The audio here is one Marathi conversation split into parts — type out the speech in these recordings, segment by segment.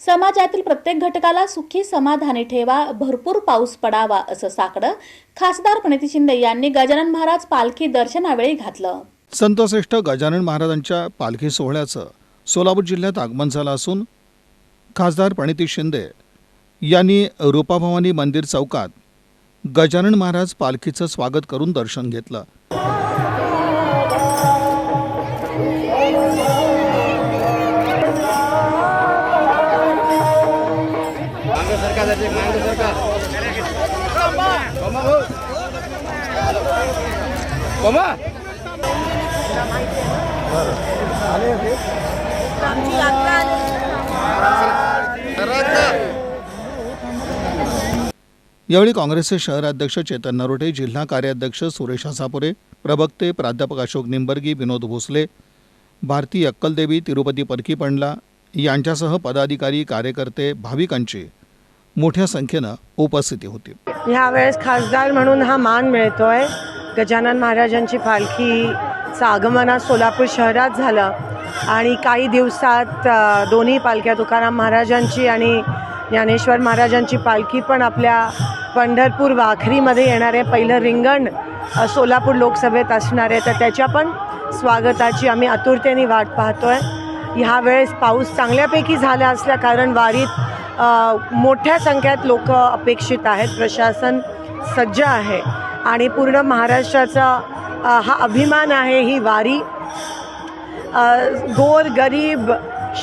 समाजातील प्रत्येक घटकाला सुखी समाधानी ठेवा भरपूर पाऊस पडावा असं साकडं खासदार प्रणिती शिंदे यांनी गजानन महाराज पालखी दर्शनावेळी घातलं. संतश्रेष्ठ गजानन महाराजांच्या पालखी सोहळ्याचं सोलापूर जिल्ह्यात आगमन झालं असून खासदार प्रणिती शिंदे यांनी रूपाभवानी मंदिर चौकात गजानन महाराज पालखीचं स्वागत करून दर्शन घेतलं. मांग सरकार जाते मांग सरकार कोमा भाऊ. कोमा. यावेळी काँग्रेसचे शहराध्यक्ष चेतन नरोटे जिल्हा कार्याध्यक्ष सुरेश हसापुरे प्रवक्ते प्राध्यापक अशोक निंबर्गी विनोद भोसले भारती अक्कलदेवी तिरुपती परकी पंडला यांच्यासह पदाधिकारी कार्यकर्ते भाविकांची मोठ्या संख्येनं उपस्थिती होती ह्यावेळेस खासदार म्हणून हा मान मिळतोय. गजानन महाराजांची पालखीचं आगमन आज सोलापूर शहरात झालं. आणि काही दिवसात दोन्ही पालख्या तुकाराम महाराजांची आणि ज्ञानेश्वर महाराजांची पालखी पण आपल्या पंढरपूर वाखरीमध्ये येणार आहे पहिलं रिंगण सोलापूर लोकसभेत असणार आहे. तर त्याच्या पण स्वागताची आम्ही आतुरतेने वाट पाहतोय. ह्या वेळेस पाऊस चांगल्यापैकी झाला असल्या कारण वारीत मोठ्या संख्येत लोक अपेक्षित आहेत. प्रशासन सज्ज आहे. आणि पूर्ण महाराष्ट्राचा हा अभिमान आहे ही वारी. गोर गरीब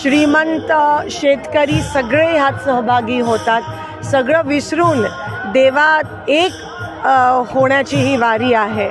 श्रीमंत शेतकरी सगळे ह्यात सहभागी होतात. सगळं विसरून देवात एक होण्याची ही वारी आहे.